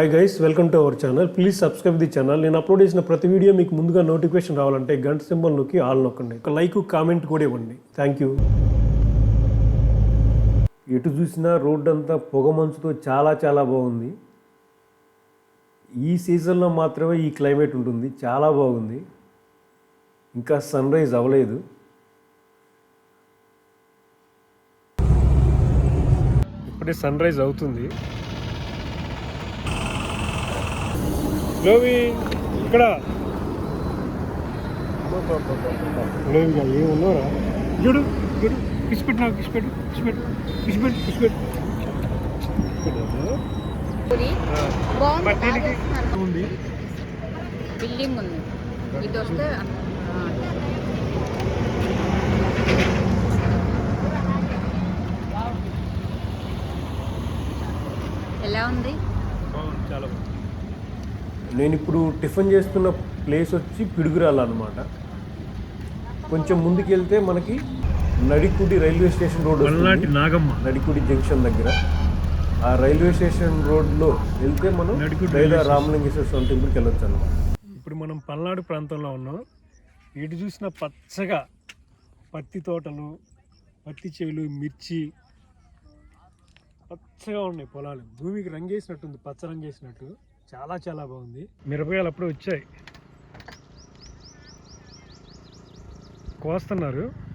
Hi guys welcome to our channel please subscribe the channel నేను upload చేసిన ప్రతి video మీకు ముందుగా నోటిఫికేషన్ రావాలంటే గంట సింబల్ నొక్కి ఆల్ నొక్కండి. ఒక లైక్ కామెంట్ కూడా ఇవ్వండి. థ్యాంక్ యూ ఎటు చూసినా రోడ్డు అంతా పొగ మంచుతో చాలా చాలా బాగుంది. ఈ సీజన్లో మాత్రమే ఈ క్లైమేట్ ఉంటుంది. చాలా బాగుంది. ఇంకా సన్ రైజ్ అవ్వలేదు. ఇప్పుడే సన్ రైజ్ అవుతుంది. లోవి ఇక్కడ. లోవిగా ఏమి ఉన్నారా? చూడు చూడు. కిసి పెట్టు నాకు కిసి పెట్టు కిసి పెట్టు కిసి పెట్టు కిసి పెట్టు. పూరి బాగుంది మరి దీనికి బాగా ఉంది బిల్డింగ్ ఉంది ఇది వస్తే ఎలా ఉంది? నేను ఇప్పుడు టిఫిన్ చేస్తున్న ప్లేస్ వచ్చి పిడుగురాల అనమాట కొంచెం ముందుకు వెళ్తే మనకి Nadikudi railway station road Nagamma. Nadikudi junction దగ్గర. ఆ రైల్వే స్టేషన్ రోడ్లో వెళ్తే మనం నడికుడి లేదా రామలింగేశ్వర స్వామి టెంపుల్కి వెళ్ళొచ్చు అనమాట ఇప్పుడు మనం పల్నాడు ప్రాంతంలో ఉన్నాం. ఇటు చూసిన పచ్చగా పత్తి తోటలు పత్తి చేలు మిర్చి పచ్చగా ఉన్నాయి పొలాలు. భూమికి రంగేసినట్టుంది పచ్చ రంగేసినట్టు. చాలా చాలా బాగుంది. మిరపకాయలు అప్పుడే వచ్చాయి. కోస్తున్నారు.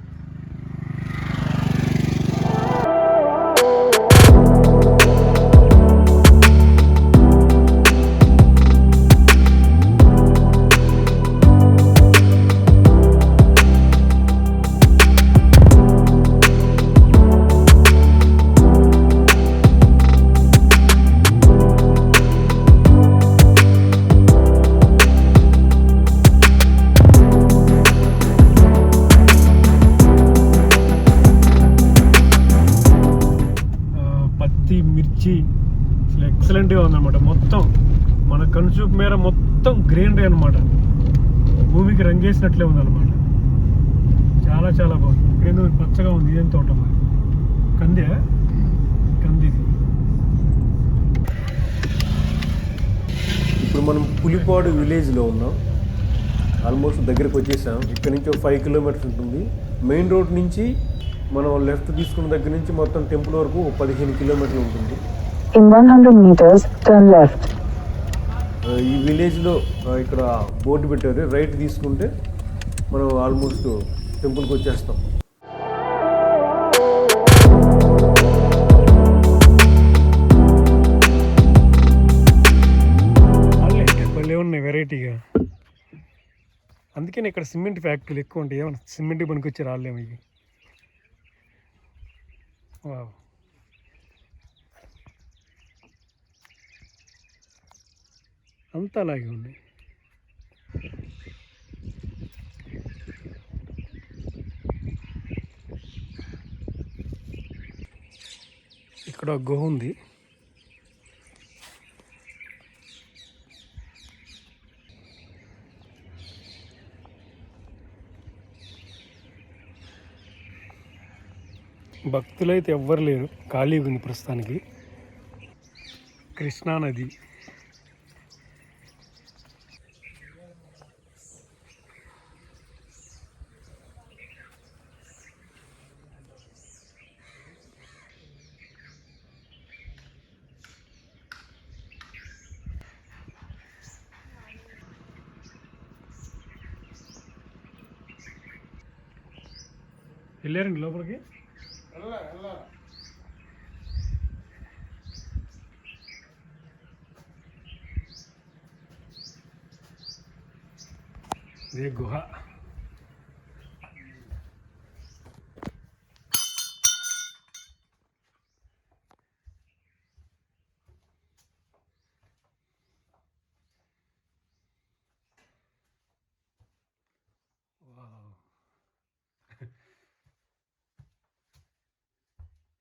మొత్తం గ్రీనరీ అన్నమాట. భూమికి రంగేసినట్లే ఉందన్నమాట. చాలా చాలా బాగుంది. ఇక్కడేందో పచ్చగా ఉంది. ఇదేం తోట మరి కందే కంది. ఇప్పుడు మనం పులిపాడు విలేజ్లో ఉన్నాం. ఆల్మోస్ట్ దగ్గరికి వచ్చేసాం. ఇక్కడ నుంచి ఒక ఫైవ్ కిలోమీటర్స్ ఉంటుంది. మెయిన్ రోడ్ నుంచి మనం లెఫ్ట్ తీసుకున్న దగ్గర నుంచి మొత్తం టెంపుల్ వరకు పదిహేను కిలోమీటర్లు ఉంటుంది. In 100 meters, turn left. ఆ, ఈ విలేజ్లో ఇక్కడ బోర్డు పెట్టారు రైట్ తీసుకుంటే మనం ఆల్మోస్ట్ టెంపుల్కి వచ్చేస్తాం. వాళ్ళే భలే ఉన్నాయి వెరైటీగా? అందుకని ఇక్కడ సిమెంట్ ఫ్యాక్టరీలు ఎక్కువ ఉంటాయి. ఏమన్నా సిమెంట్ పనికొచ్చి రాలేము ఇవి. అంతా అలాగే ఉన్నాయి. ఇక్కడ గుహ ఉంది. భక్తులైతే ఎవ్వరు లేరు. ఖాళీగా ఉంది ప్రస్తుతానికి. కృష్ణా వెళ్ళారండి లోపలికి? ఇదే గుహ.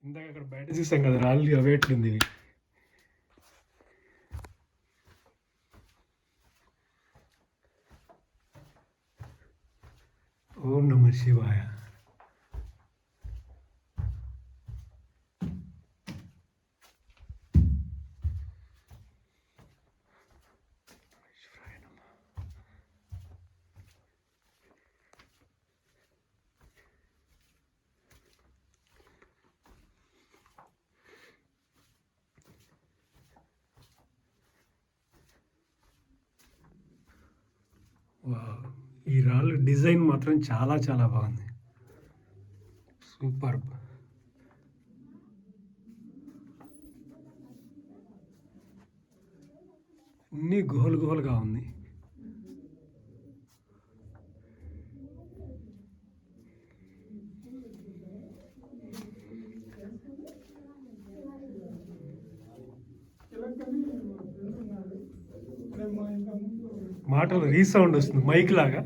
ఇందాక అక్కడ బయట చూసాం కదా రాళ్ళు అవేట్లుంది ఇవి ఓం నమ శివాయ. ఈ రాళ్ళు డిజైన్ మాత్రం చాలా చాలా బాగుంది. సూపర్. అన్ని గుహలు గుహలుగా ఉంది. మాటలు రీసౌండ్ వస్తుంది మైక్ లాగా.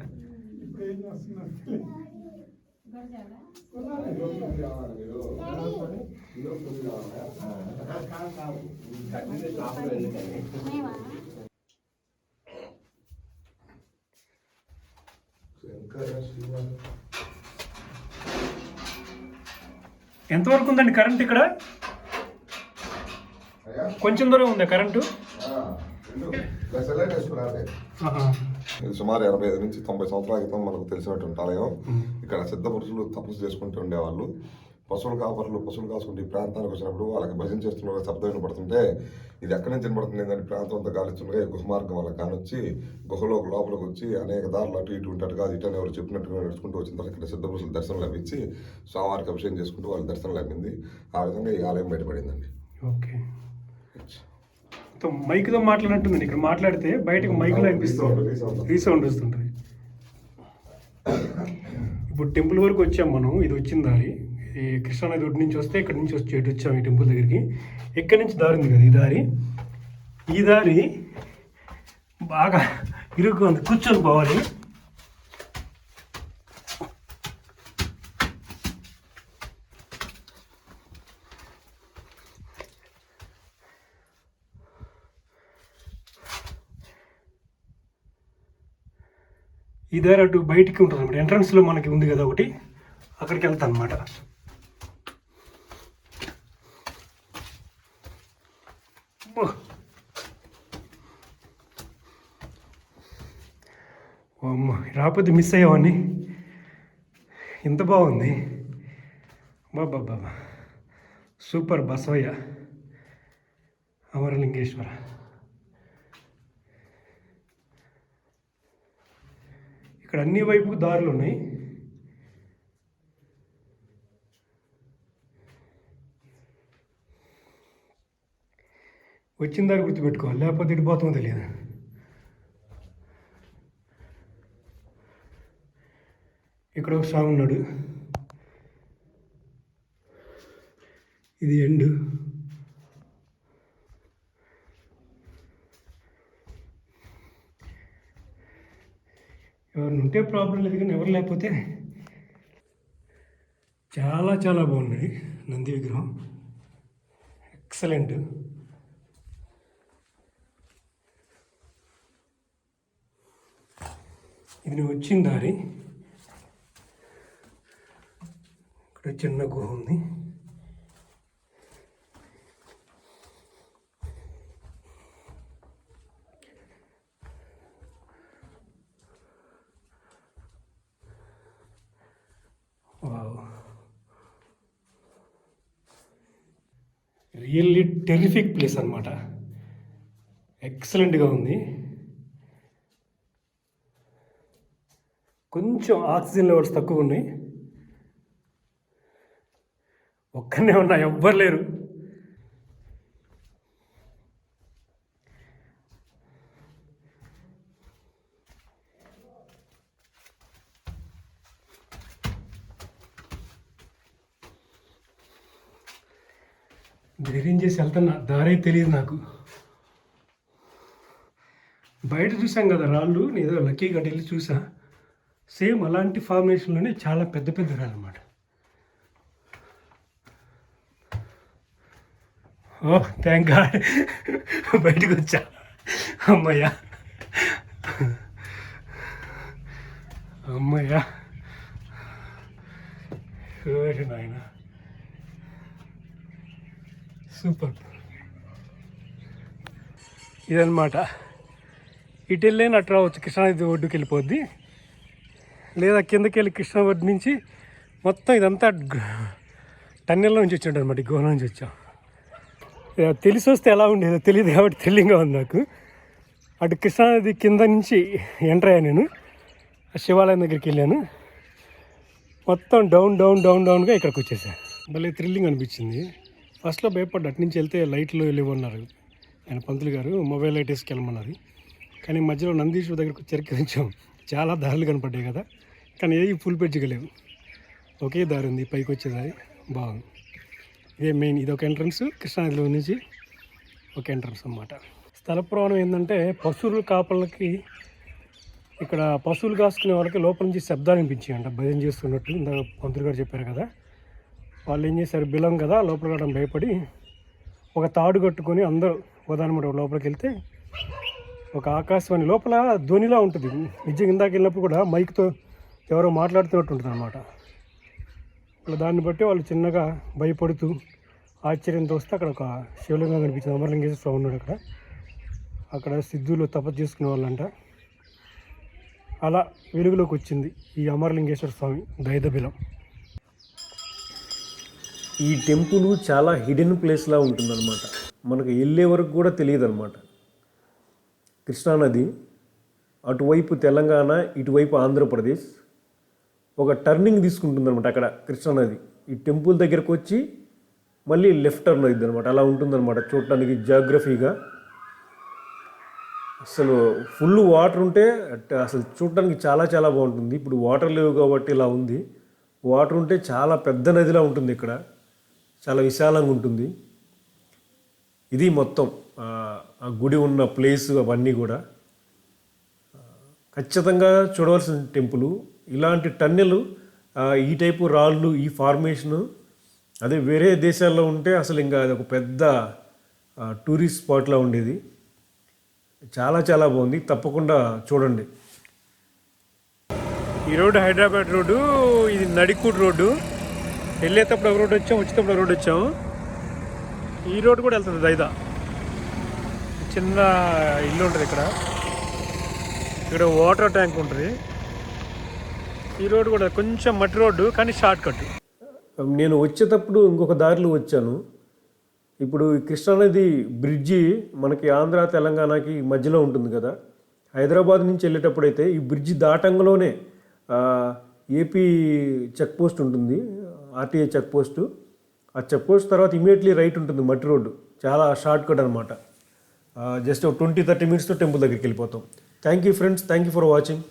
ఎంతవరకు ఉందండి కరెంట్ ఇక్కడ? కొంచెం దూరం ఉందా కరెంటు? ఇది సుమారు ఎనభై ఐదు నుంచి తొంభై సంవత్సరాల క్రితం మనకు తెలిసినటువంటి ఆలయం ఇక్కడ సిద్ధ పురుషులు తపస్సు చేసుకుంటూ ఉండేవాళ్ళు. పశువులు కాపరులు పశువులు కాసుకుంటూ ఈ ప్రాంతానికి వచ్చినప్పుడు వాళ్ళకి భజన చేస్తున్న శబ్దం వినపడుతుంటే ఇది ఎక్కడి నుంచి వినపడుతుంది ఏంటంటే ప్రాంతం అంతా గాలిస్తుండగా గుహ మార్గం వాళ్ళకి కానొచ్చి గుహలో లోపలికి వచ్చి అనేక దారులు అటు ఇటు ఉంటారు కాదు ఇటు అని ఎవరు చెప్పినట్టుగా నడుచుకుంటూ వచ్చిన తర్వాత ఇక్కడ సిద్ధ పురుషులు దర్శనం లభించి స్వామివారికి అభిషేకం చేసుకుంటూ వాళ్ళ దర్శనం లభింది. ఆ విధంగా ఈ ఆలయం బయటపడిందండి. ఓకే. మొత్తం మైక్తో మాట్లాడినట్టుంది. ఇక్కడ మాట్లాడితే బయటకు మైక్లో అనిపిస్తుంది రీసౌండ్ వస్తుంటుంది ఇప్పుడు టెంపుల్ వరకు వచ్చాం మనం. ఇది వచ్చిన దారి. ఈ కృష్ణానది ఒడ్డు నుంచి వస్తే ఇక్కడ నుంచి వచ్చి వచ్చాం ఈ టెంపుల్ దగ్గరికి. ఇక్కడి నుంచి దారి ఉంది కదా? ఈ దారి? ఈ దారి బాగా ఇరుగ్గా ఉంది. కూర్చొని పోవాలి. ఈ దారి అటు బయటికి ఉంటుంది అనమాట ఎంట్రన్స్లో మనకి ఉంది కదా ఒకటి. అక్కడికి వెళ్తాను అనమాట అమ్మ రాకపోతే మిస్ అయ్యావాన్ని ఇంత బాగుంది. బాబా బాబా సూపర్ బసవయ్య. అమరలింగేశ్వర. ఇక్కడ అన్ని వైపుకు దారులు ఉన్నాయి. వచ్చిన దారి గుర్తుపెట్టుకోవాలి లేకపోతే ఇటు తెలియదు. ఇక్కడ ఒక స్వామి ఉన్నాడు ఇది ఎండు. ఎవరిని ఉంటే ప్రాబ్లం లేదు కానీ ఎవరు లేకపోతే చాలా చాలా బాగున్నాయి నంది విగ్రహం. ఎక్సలెంట్ ఇది నువ్వు వచ్చిన దారి. ఇక్కడ చిన్న గుహ ఉంది. రియల్లీ టెరిఫిక్ ప్లేస్ అనమాట ఎక్సలెంట్గా ఉంది. కొంచెం ఆక్సిజన్ లెవెల్స్ తక్కువ ఉన్నాయి. ఒక్కనే ఉన్నా ఎవ్వరు లేరు. ధైర్యం చేసి వెళ్తున్నా దారే తెలియదు నాకు. బయట చూసాం కదా రాళ్ళు నేను ఏదో లక్కీ గట్టి వెళ్ళి చూసా. సేమ్ అలాంటి ఫార్మేషన్లోనే చాలా పెద్ద పెద్ద రాళ్ళు అన్నమాట. ఓ థ్యాంక్ గాడ్ బయటకు వచ్చా. అమ్మయ్యా. అమ్మయ్యా. నాయనా. సూపర్. ఇదన్నమాట. ఇటు వెళ్ళే అటు రావచ్చు కృష్ణానది ఒడ్డుకి వెళ్ళిపోద్ది లేదా కిందకి వెళ్ళి కృష్ణా ఒడ్డు నుంచి మొత్తం ఇదంతా టన్నెల్లో నుంచి వచ్చాడు అనమాట గుహ నుంచి వచ్చాం. ఇక తెలిసి వస్తే ఎలా ఉండేదో తెలియదు కాబట్టి థ్రిల్లింగ్గా ఉంది నాకు. అటు కృష్ణానది కింద నుంచి ఎంటర్ అయ్యా నేను. శివాలయం దగ్గరికి వెళ్ళాను. మొత్తం డౌన్ డౌన్ డౌన్ డౌన్గా ఇక్కడికి వచ్చేసాను భలే థ్రిల్లింగ్ అనిపించింది. ఫస్ట్లో భయపడ్డా అటు నుంచి వెళ్తే లైట్లు లేవన్నారు ఆయన పంతులు గారు మొబైల్ లైట్ వేసుకెళ్ళమన్నారు కానీ మధ్యలో నందీశ్వర దగ్గరకు వచ్చరికి కొంచెం చాలా దారులు కనపడ్డాయి కదా. కానీ ఏవి ఫుల్ పెట్టుకోలేవు ఒకే దారి ఉంది పైకి వచ్చేదారి బాగుంది. ఇదే మెయిన్ ఇది ఒక ఎంట్రన్స్ కృష్ణానదిలో నుంచి ఒక ఎంట్రన్స్ అన్నమాట. స్థల ప్రమాణం ఏంటంటే పశువుల కాపలకి ఇక్కడ పశువులు కాసుకునే వాళ్ళకి లోపల నుంచి శబ్దాలు వినిపించాయంట. భజన చేస్తున్నట్టు ఇందాక పంతులు గారు చెప్పారు కదా. వాళ్ళు ఏం చేశారు? బిలం కదా లోపల రావడం భయపడి ఒక తాడు కట్టుకొని అందరూ ఉదాహరణ లోపలికి వెళ్తే ఒక ఆకాశవాణి లోపల ధ్వనిలా ఉంటుంది. నిజంగా ఇందాక వెళ్ళినప్పుడు కూడా మైక్తో ఎవరో మాట్లాడుతున్నట్టు ఉంటుంది అనమాట అలా దాన్ని బట్టి వాళ్ళు చిన్నగా భయపడుతూ ఆశ్చర్యంతో వస్తే అక్కడ ఒక శివలింగం కనిపించింది. అమరలింగేశ్వర స్వామి ఉన్నాడు అక్కడ. అక్కడ సిద్ధులు తపస్సు చేసుకునే వాళ్ళంట. అలా వెలుగులోకి వచ్చింది ఈ అమరలింగేశ్వర స్వామి దైదబిలం ఈ టెంపుల్ చాలా హిడెన్ ప్లేస్లా ఉంటుందన్నమాట. మనకు వెళ్ళే వరకు కూడా తెలియదు అనమాట కృష్ణానది అటువైపు తెలంగాణ ఇటువైపు ఆంధ్రప్రదేశ్. ఒక టర్నింగ్ తీసుకుంటుందన్నమాట అక్కడ కృష్ణానది. ఈ టెంపుల్ దగ్గరకు వచ్చి మళ్ళీ లెఫ్ట్ టర్న్ అయింది అనమాట అలా ఉంటుందన్నమాట చూడటానికి జాగ్రఫీగా. అసలు ఫుల్ వాటర్ ఉంటే అసలు చూడటానికి చాలా చాలా బాగుంటుంది. ఇప్పుడు వాటర్ లేవు కాబట్టి ఇలా ఉంది. వాటర్ ఉంటే చాలా పెద్ద నదిలా ఉంటుంది ఇక్కడ. చాలా విశాలంగా ఉంటుంది. ఇది మొత్తం ఆ, గుడి ఉన్న ప్లేస్ అవన్నీ కూడా. ఖచ్చితంగా చూడవలసిన టెంపుల్. ఇలాంటి టన్నెలు ఈ టైపు రాళ్ళు ఈ ఫార్మేషను అదే వేరే దేశాల్లో ఉంటే అసలు ఇంకా అది ఒక పెద్ద టూరిస్ట్ స్పాట్లా ఉండేది. చాలా చాలా బాగుంది. తప్పకుండా చూడండి. ఈ రోడ్డు హైదరాబాద్ రోడ్డు ఇది నడికూడ్ రోడ్డు. వెళ్ళేటప్పుడు ఒక రోడ్డు వచ్చాం వచ్చేటప్పుడు ఒక రోడ్డు వచ్చాము. ఈ రోడ్డు కూడా వెళ్తుంది దైదా. చిన్న ఇల్లు ఉంటుంది ఇక్కడ. ఇక్కడ వాటర్ ట్యాంక్ ఉంటుంది. ఈ రోడ్డు కూడా కొంచెం మట్టి రోడ్డు కానీ షార్ట్ కట్. నేను వచ్చేటప్పుడు ఇంకొక దారిలో వచ్చాను. ఇప్పుడు ఈ కృష్ణానది బ్రిడ్జి మనకి ఆంధ్ర తెలంగాణకి మధ్యలో ఉంటుంది కదా. హైదరాబాద్ నుంచి వెళ్ళేటప్పుడు అయితే ఈ బ్రిడ్జి దాటంలోనే ఏపీ చెక్ పోస్ట్ ఉంటుంది. RTA check post. ఆ చెక్ పోస్ట్ తర్వాత ఇమీడియట్లీ రైట్ ఉంటుంది మట్టి రోడ్డు. చాలా షార్ట్ కట్ అనమాట జస్ట్ ట్వంటీ థర్టీ మినిట్స్తో టెంపుల్ దగ్గరికి వెళ్ళిపోతాం. Thank you friends thank you for watching